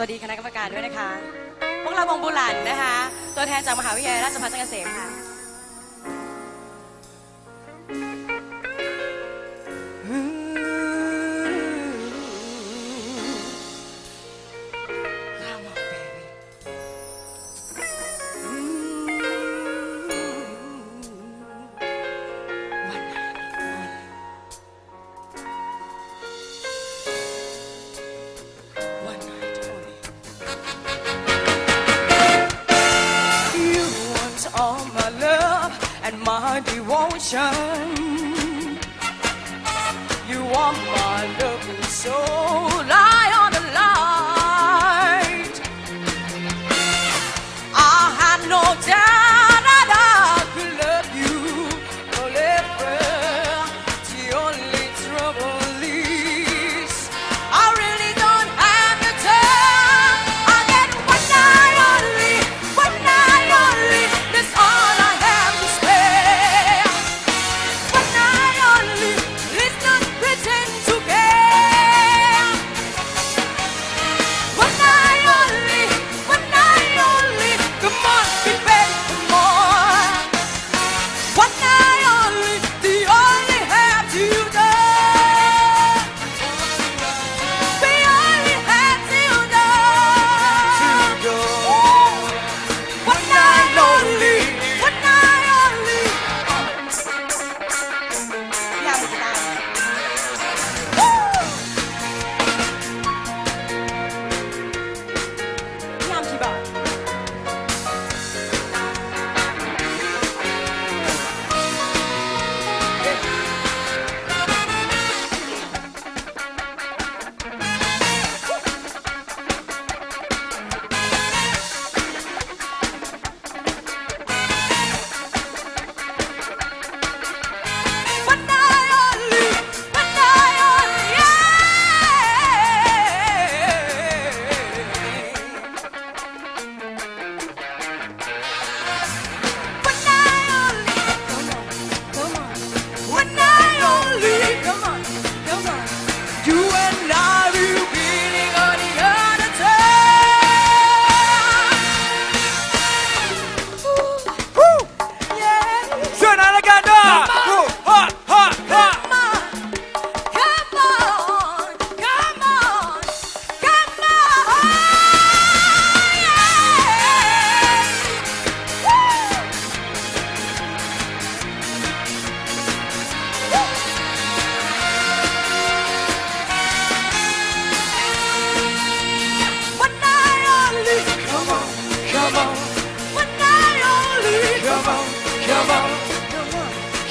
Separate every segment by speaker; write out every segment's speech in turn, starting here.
Speaker 1: วัสดีคณะกรรมการด้วยนะคะ พวกเราวงบุหลันนะคะ ตัวแทนจากมหาวิทยาลัยราชภัฏจันทร์เกษมค่ะ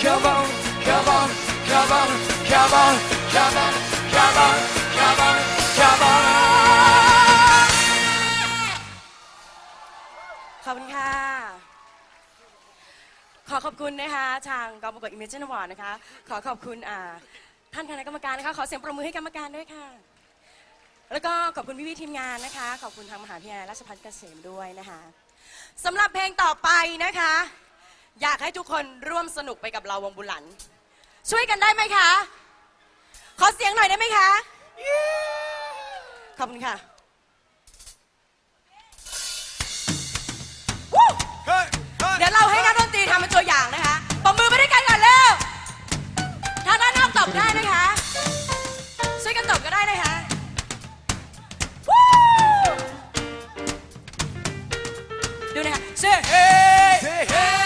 Speaker 1: come on, come on, come on, come on, come on, come on, come on, come on. ขอบคุณค่ะ ขอขอบคุณนะคะทางกองประกวด Imagine Award นะคะ ขอขอบคุณอ่าท่านคณะกรรมการนะคะ ขอเสียงประมือให้กรรมการด้วยค่ะ แล้วก็ขอบคุณพี่ๆทีมงานนะคะ ขอบคุณทางมหาวิทยาลัยราชภัฏเกษมด้วยนะคะสำหรับเพลงต่อไปนะคะ อยากให้ทุกคนร่วมสนุกไปกับเราวงบุหลัน ช่วยกันได้ไหมคะ ขอเสียงหน่อยได้ไหมคะ ขอบคุณค่ะ Woo!
Speaker 2: Hey, hey.
Speaker 1: เดี๋ยวเราให้นักดนตรีทำเป็นตัวอย่างนะคะปมมือไปด้วยกันก่อนเร็วถ้าด้านนอกตอบได้นะคะ ช่วยกันตอบก็ได้นะคะวู้ดูนะคะ Say hey
Speaker 2: Say hey,
Speaker 1: hey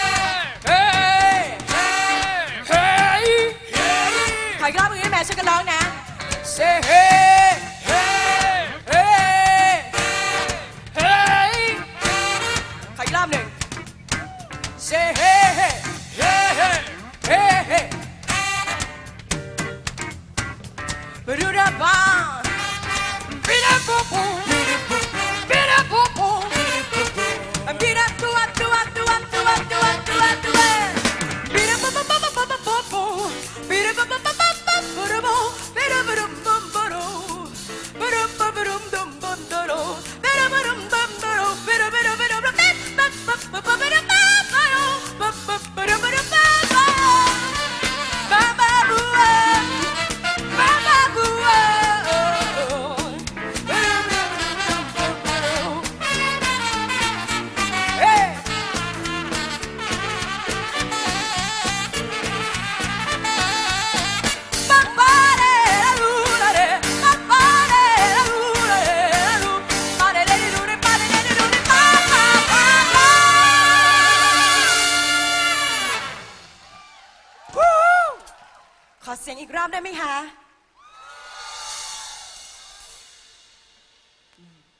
Speaker 1: Mm.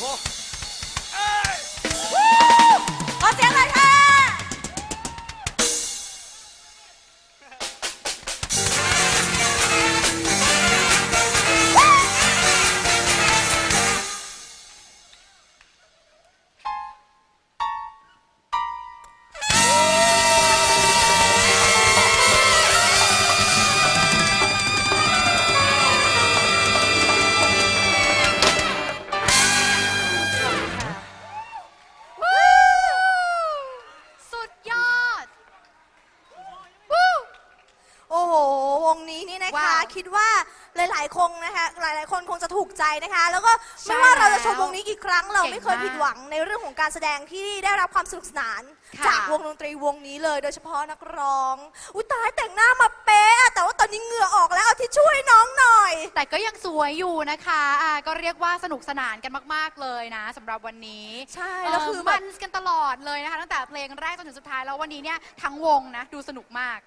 Speaker 1: โลา
Speaker 3: ยๆ คนคงจะถูกใจนะคะ แล้วก็
Speaker 4: ใช่
Speaker 3: ไม่ว่าเราจะชม
Speaker 4: แล้ว
Speaker 3: วงนี้กี่ครั้งเรา
Speaker 4: เก่ง
Speaker 3: ไม่เคย
Speaker 4: มาก
Speaker 3: ผิดหวังในเรื่องของการแสดงที่ได้รับความสนุกสนาน
Speaker 4: ค่ะ
Speaker 3: จากวงดนตรีวงนี้เลย โดยเฉพาะนักร้อง อุ้ยตายแต่งหน้ามาเป๊ะอะแต่ว่าตอนนี้เหงื่อออกแล้วเอาที่ช่วยน้องหน่อย
Speaker 4: แต่ก็ยังสวยอยู่นะคะอ่าก็เรียกว่าสนุกสนานกันมาก ๆ เลยนะสำหรับวันนี้
Speaker 3: ใช่แล้วคือ
Speaker 4: เแบ
Speaker 3: บ
Speaker 4: มันกันตลอดเลยนะคะ ตั้งแต่เพลงแรกจนถึงสุดท้ายแล้ววันนี้เนี่ยทั้งวงนะดูสนุกมาก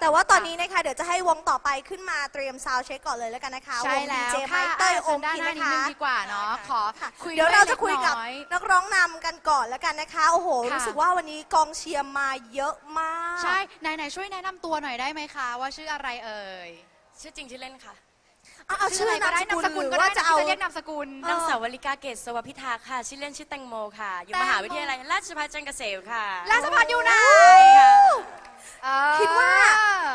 Speaker 3: แต่ว่าตอนนี้นะคะเดี๋ยวจะให้วงต่อไปขึ้นมาเตรียมซาวด์เช็คก่อนเลยแล้วกันนะคะ
Speaker 4: ใช่
Speaker 3: วงดี
Speaker 4: แล้ว
Speaker 3: เจไม
Speaker 4: ค่ะ
Speaker 3: เต้ยโอ
Speaker 4: เชิ
Speaker 3: ม
Speaker 4: ญด้าน
Speaker 3: กิน
Speaker 4: หน้า
Speaker 3: นะ
Speaker 4: นิด
Speaker 3: คะ
Speaker 4: นึงดีกว่าเนาะขอ
Speaker 3: ค่ะ
Speaker 4: คุย
Speaker 3: เดี๋ยวเราจะ
Speaker 4: ล็
Speaker 3: คุยกับ
Speaker 4: น้อ
Speaker 3: นักร้องนำกันก่อนแล้วกันนะคะ โอ้โห
Speaker 4: ค่ะ
Speaker 3: รู้สึกว่าวันนี้กองเชียร์มาเยอะมาก
Speaker 4: ใช่ไหนไหนช่วยแนะนำตัวหน่อยได้ไหมคะ ว่าชื่ออะไรเอ่ย
Speaker 5: ชื่อจริงชื่อเล่นค่ะ
Speaker 3: เอาเอาชื่อ
Speaker 4: อะไรก็
Speaker 3: นาม
Speaker 4: ได้
Speaker 3: ส
Speaker 4: นาม
Speaker 3: กุล
Speaker 4: สกุล
Speaker 3: หรื
Speaker 4: ก็
Speaker 3: อ
Speaker 4: ได้
Speaker 3: ว่าจะ
Speaker 4: นะ
Speaker 3: เอา
Speaker 4: ที่จะเรียกนามสกุล
Speaker 3: เออ
Speaker 5: นางสาววลิกาเกตสวัสพิทาค่ะ ชื่อเล่นชื่อแตงโมค่ะ อยู่
Speaker 3: แตงโม
Speaker 5: มหาวิทยาลัยราชภัฏจันทร์เกษมค่ะ
Speaker 4: ราชพัฒอยู่ไหน
Speaker 5: ค่ะ
Speaker 4: เออ
Speaker 3: คิดว่า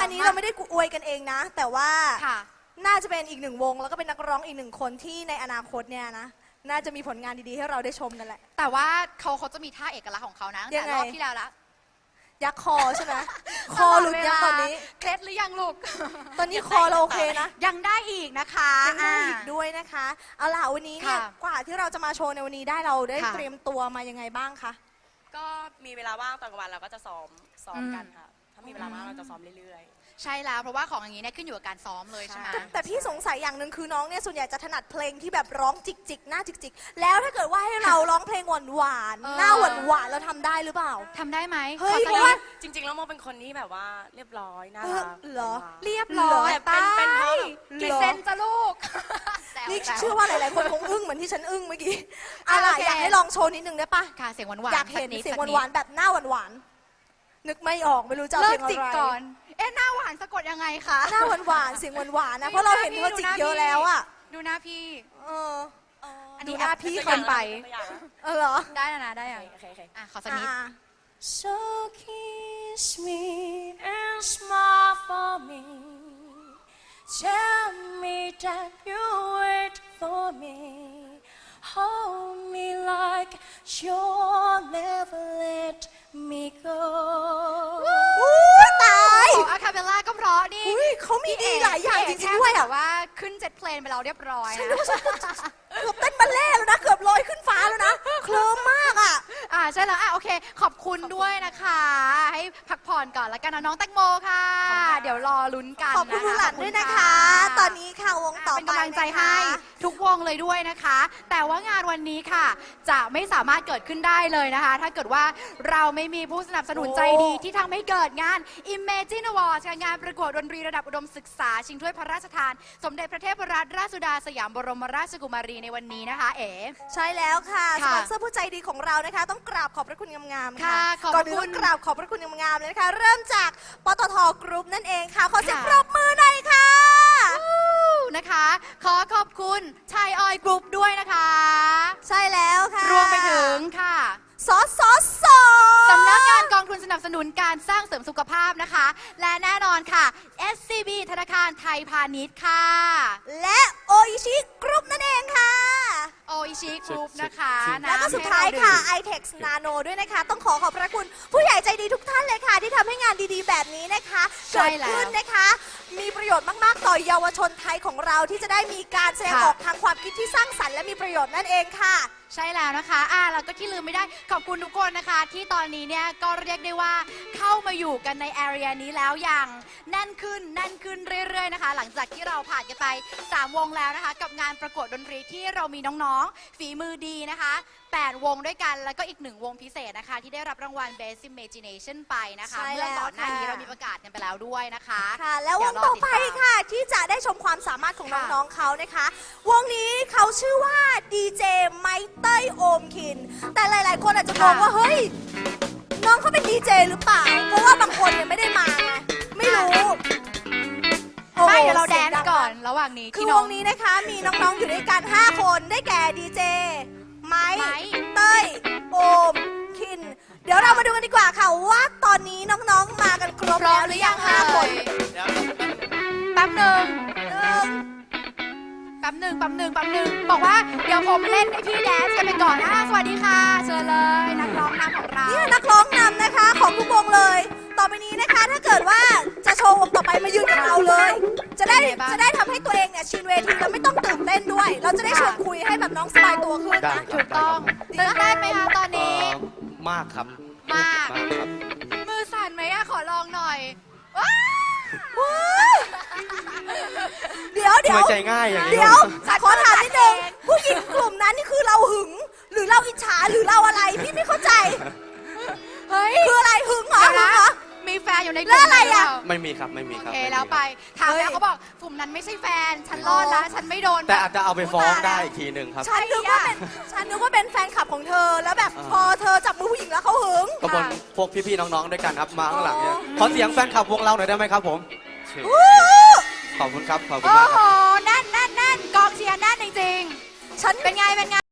Speaker 3: อันนี้เราไม่ได้กูอวยกันเองนะ แต่ว่า
Speaker 4: ค่ะ
Speaker 3: น่าจะเป็นอีกหนึ่งวง แล้วก็เป็นนักร้องอีกหนึ่งคนที่ในอนาคตเนี่ยนะน่าจะมีผลงานดีๆ ให้เราได้ชมกันแหละ
Speaker 4: แต่ว่าเขาเขาจะมีท่าเอกลักษณ์ของเขานะตั้ง
Speaker 3: ยั
Speaker 4: แต่
Speaker 3: งไง
Speaker 4: รอบที่แล้วละ
Speaker 3: ยักษ์คอใช่ไหมคอหลุดยังตอนนี้
Speaker 4: เคล็ดหรือยังลูก
Speaker 3: ตอนนี้คอเราโอเคนะ
Speaker 4: ยังได้อีกนะคะ
Speaker 3: ยังได้อีก
Speaker 4: อ่า
Speaker 3: ด้วยนะคะ เอาล่ะวันนี้เนี่ย
Speaker 4: ค่ะ
Speaker 3: กว่าที่เราจะมาโชว์ในวันนี้ได้เราได้
Speaker 4: ค่ะ
Speaker 3: เตรียมตัวมายังไงบ้างคะ
Speaker 6: ก็มีเวลาว่างตอนกลางวันเราก็จะซ้อมซ้อม
Speaker 4: อืม
Speaker 6: กันค่ะถ้า มีเวลาว่างเราจะซ้อมเรื่อย
Speaker 4: ใช่แล้วเพราะว่าของอย่างนี้เนี่ยขึ้นอยู่กับการซ้อมเลยใช่ไหม
Speaker 6: ใช่
Speaker 3: แต่พี่สงสัยอย่างหนึ่งคือน้องเนี่ยส่วนใหญ่จะถนัดเพลงที่แบบร้องจิกจิกๆหน้าจิกจิกๆแล้วถ้าเกิดว่าให้เราร้องเพลงหวานหวานๆ
Speaker 4: เออ
Speaker 3: หน้าหวานหวานๆเราทำได้หรือเปล่า
Speaker 4: ทำได้ไหม
Speaker 3: เฮ้ย
Speaker 4: ขอ
Speaker 3: เพ
Speaker 4: สัก
Speaker 3: ราะ
Speaker 4: นิ
Speaker 3: ว่า
Speaker 4: ด
Speaker 6: ๆจริง ๆ แล้วโมเป็นคนที่แบบว่าเรียบร้อยน่า
Speaker 3: เออ
Speaker 6: รัก
Speaker 3: เหรอ
Speaker 4: เรียบร้อย
Speaker 6: แต่เป็นเป็นเพราะแบบ
Speaker 4: กี่เซนจะลูกแซว
Speaker 3: นี่
Speaker 4: แซว
Speaker 3: เชื่อว่าหลาย ๆ คนคงอึ้งเหมือนที่ฉันอึ้งเมื่อกี้อะไร
Speaker 4: โอเค
Speaker 3: อยากให้ลองโชว์นิดนึงได้ปะ
Speaker 4: ค่ะเสียงหวานๆ
Speaker 3: อยากเห็น
Speaker 4: สัด
Speaker 3: เสียง
Speaker 4: สัด
Speaker 3: หวานๆแบบหน้าหวานๆ นึกไม่ออกไม่รู้จะเอา
Speaker 4: เลิ
Speaker 3: เพล
Speaker 4: ก
Speaker 3: งอะไร
Speaker 4: จิกก่อน เอ๊ะหน้าหวานสะกดยังไงคะ
Speaker 3: หน้าหวานๆเสียงหวานๆนะเพราะเราเห็นเธอจิกเยอะแล้วอะ
Speaker 4: ดูหน้าพี่
Speaker 3: เออ
Speaker 4: อัน
Speaker 3: ดู
Speaker 4: นี้
Speaker 3: หน้า
Speaker 4: แอบ
Speaker 3: พี่
Speaker 6: ตัวอ
Speaker 4: เกิ
Speaker 6: ย่าง
Speaker 4: นไป
Speaker 6: ตัวอย่างนะ
Speaker 3: เออเหรอ
Speaker 4: ได้แล้วนะได้ยัง
Speaker 6: โอเคโอเค
Speaker 4: อะขอสักนิด
Speaker 3: อ่า
Speaker 6: So kiss me and smile for me. Tell me that you wait for me. Hold me like you'll never let me go.
Speaker 3: อุ้ยตาย
Speaker 4: โอ้อะคาเบลล่าก็เพราะนี่
Speaker 3: อุ้ยเขามีดีหลายอย่างจ
Speaker 4: พี่
Speaker 3: ริงๆด้วย
Speaker 4: แค่แบ
Speaker 3: อะ
Speaker 4: บว่าขึ้นเจ็ตเพลนไปแล้วเรียบร้อย
Speaker 3: ฉัน
Speaker 4: นะ
Speaker 3: นึกว่าฉันเกือบเต้นบัลเล่ต์แล้วนะเกือบลอยขึ้นฟ้าแล้วนะเคลิ้มมากอะ
Speaker 4: อ่าใช่แล้วอะโอเค ขอบคุณด้วยนะคะ ให้พักผ่อนก่อนแล้วกันนะน้องแตงโมค่ะ เดี๋ยวรอลุ้นกัน
Speaker 3: ขอบคุณ
Speaker 4: นะ
Speaker 3: คุณห
Speaker 4: คะ
Speaker 3: ลานด้วยนะคะ ตอนนี้ค่ะวงต่อ
Speaker 4: เป็น
Speaker 3: ไป
Speaker 4: กำลังใจ
Speaker 3: นะคะ
Speaker 4: ให้ทุกวงเลยด้วยนะคะ แต่ว่างานวันนี้ค่ะ จะไม่สามารถเกิดขึ้นได้เลยนะคะ ถ้าเกิดว่าเราไม่มีผู้สนับสนุนใจดีที่ทำให้เกิดงาน Imagine Awards ค่ะงานประกวดดนตรีระดับอุดมศึกษา ชิงถ้วยพระราชทาน สมเด็จพระเทพรัตนราชสุดาสยามบรมราชกุมารีในวันนี้นะคะเอ๋
Speaker 3: ใช่แล้วค่ะส
Speaker 4: ค่ะ
Speaker 3: ปอนเซอร์ผู้ใจดีของเรานะคะ ต้องกราบขอบพระคุณงามๆค่ะ
Speaker 4: ค่ะขอบ
Speaker 3: ก่อน
Speaker 4: พระ
Speaker 3: อื่น
Speaker 4: คุณ
Speaker 3: ต้องกราบขอบพระคุณงามๆเลยนะคะ เริ่มจากปตทกรุ๊ปนั่นเองค่ะ ขอเสียง
Speaker 4: ค่ะ
Speaker 3: ปรบมือหน่อยค่ะ
Speaker 4: นะคะ ขอขอบคุณชายออยกรุ๊ปด้วยนะคะ
Speaker 3: ใช่แล้วค่ะ
Speaker 4: รวมไปถึงค่ะ
Speaker 3: สอสอสอ
Speaker 4: สำนักงานกองทุนสนับสนุนการสร้างเสริมสุขภาพนะคะ และแน่นอนค่ะ SCB ธนาคารไทยพาณิชย์ค่ะ
Speaker 3: และโออิชิกรุ๊ปนั่นเองค่ะ
Speaker 4: โออิชิกรุ๊ปนะคะ
Speaker 3: แล้วก็
Speaker 4: น้ำ
Speaker 3: สุดท้ายค่ะ
Speaker 4: ให้เร
Speaker 3: iTex Nano ด้วยนะคะ ต้องขอขอบพระคุณผู้ใหญ่ใจดีทุกท่านเลยค่ะ ที่ทำให้งานดีๆ แบบนี้นะคะ
Speaker 4: ใช่
Speaker 3: เกิด
Speaker 4: แล้ว
Speaker 3: ขึ้นนะคะ มีประโยชน์มากๆ ต่อเยาวชนไทยของเราที่จะได้มีการแสดง
Speaker 4: ค่ะ
Speaker 3: ออกทางความคิดที่สร้างสรรค์และมีประโยชน์นั่นเองค่ะ
Speaker 4: ใช่แล้วนะคะ อ่าแล้วก็ที่ลืมไม่ได้ ขอบคุณทุกคนนะคะ ที่ตอนนี้เนี่ยก็เรียกได้ว่าเข้ามาอยู่กันในแอเรียนี้แล้วอย่างแน่นขึ้นแน่นขึ้นเรื่อยๆนะคะ หลังจากที่เราผ่านกันไป 3 วงแล้วนะคะ กับงานประกวดดนตรีที่เรามีน้องๆฝีมือดีนะคะ 8 วงด้วยกันแล้วก็อีกหนึ่งวงพิเศษนะคะ ที่ได้รับรางวัล Best Imagination ไปนะคะ
Speaker 3: ใช่
Speaker 4: เมื่อก่อนหน้านี้
Speaker 3: แล้วค่ะ
Speaker 4: เรามีประกาศกันไปแล้วด้วยนะคะ
Speaker 3: ค่ะ แล้ววง
Speaker 4: เดี๋ยร
Speaker 3: ต่อ
Speaker 4: ติด
Speaker 3: ไป
Speaker 4: ตาม
Speaker 3: ค่ะ ที่จะได้ชมความสามารถของ
Speaker 4: ค่ะ
Speaker 3: น้องๆเขานะคะ วงนี้เขาชื่อว่าดีเจไมเต้ยโอมคิน แต่หลายๆ คนอาจจะงงว่า เฮ้ย น้องเขาเป็นดีเจหรือเปล่า เพราะว่า ระ
Speaker 4: หว่างนี้
Speaker 3: คือ
Speaker 4: ที่
Speaker 3: ว
Speaker 4: น้อง
Speaker 3: งนี้นะคะมีน้องๆอยู่ด้วยกัน 5 คนได้แก่ดีเจไม้
Speaker 4: ไม้
Speaker 3: เต้ยโอมคิน เดี๋ยวเรามาดูกันดีกว่าค่ะว่าตอนนี้น้องๆมากันครบ
Speaker 4: พร้อ
Speaker 3: แล้
Speaker 4: ม
Speaker 3: ว
Speaker 4: ห
Speaker 3: ห
Speaker 4: รื
Speaker 3: รือ
Speaker 4: อ
Speaker 3: ยั
Speaker 4: ยังง
Speaker 3: ห้า
Speaker 4: เอ่
Speaker 3: คน
Speaker 4: ย
Speaker 2: เดี๋ยว
Speaker 4: แป๊บหนึ่ง
Speaker 3: หนึ่ง
Speaker 4: แป๊บหนึ่งแป๊บหนึ่งแป๊บหนึ่งบอกว่าเดี๋ยวผมเล่นให้พี่แดนซ์กันไปก่อนนะสวัสดีค่ะ เชิญเลยนักร้องนำของเรา
Speaker 3: นี่นักร้องนำ จะได้
Speaker 4: เป็นไงบ้าง
Speaker 3: จะได้ทำให้ตัวเองเนี่ยชินเวทีแล้วไม่ต้องตื่นเต้นด้วย เราจะได้ชวนคุยให้แบบน้องสบายตัวขึ้น
Speaker 2: ได้
Speaker 3: นะ
Speaker 2: ครั
Speaker 4: ถู
Speaker 2: บ
Speaker 4: กต้องตื่นเต้นไหมคะตอน
Speaker 2: เอ่
Speaker 4: นี้
Speaker 2: อมากครับ
Speaker 4: มาก
Speaker 2: มากครับ
Speaker 4: มือสั่นไหมอะขอลองหน่อยว้า
Speaker 3: เดี๋ยวเดี๋
Speaker 2: ทำ
Speaker 3: ย
Speaker 2: ไม
Speaker 3: ว
Speaker 2: ใจง่ายอย่างนี้
Speaker 3: เดี๋ยว
Speaker 4: จัด
Speaker 3: ขอถามนิดนึง
Speaker 4: จัดเอง
Speaker 3: ผู้หญิงกลุ่มนั้นนี่คือเราหึง หรือเราอิจฉาหรือเราอะไรพี่ไม่เข้าใจ
Speaker 4: มีแฟนอยู่ในก
Speaker 3: แล้
Speaker 4: ลุ่
Speaker 3: ว
Speaker 4: ม
Speaker 3: อะไรอะ
Speaker 4: หเปล่า
Speaker 2: ไม่มีครับไม่มี
Speaker 4: โอ
Speaker 2: ครับ
Speaker 4: เค
Speaker 2: ม่มี
Speaker 4: แล้วไปถาม
Speaker 3: เฮ้
Speaker 4: แล้ว
Speaker 3: ย
Speaker 4: เขาบอกกลุ่มนั้นไม่ใช่แฟน ฉันรอดแล้วฉันไม่โดน
Speaker 2: แต่อาจจะเอาไปฟ้องได้
Speaker 4: ตายแล้ว
Speaker 2: อีกทีหนึ่งครับ
Speaker 3: ฉันนึกว่าเป็นฉันนึกว่าเป็นแฟนคลับของเธอ แล้วแบบ
Speaker 2: อ่า
Speaker 3: พอเธอจับมือผู้หญิงแล้วเขาหึง
Speaker 2: ก็บนพวกพี่ๆน้องๆด้วยกันครับมาข้างหลังเนี่ยขอเสียงแฟนคลับวงเราหน่อยได้ไหมครับผมขอบคุณครับขอบคุณ
Speaker 4: โอ้
Speaker 2: มาก
Speaker 4: โห
Speaker 2: ครับ
Speaker 4: แน่นแน่นแน่นกองเชียร์แน่นจริง
Speaker 3: ฉัน
Speaker 4: ๆเป็นไงเป็นไง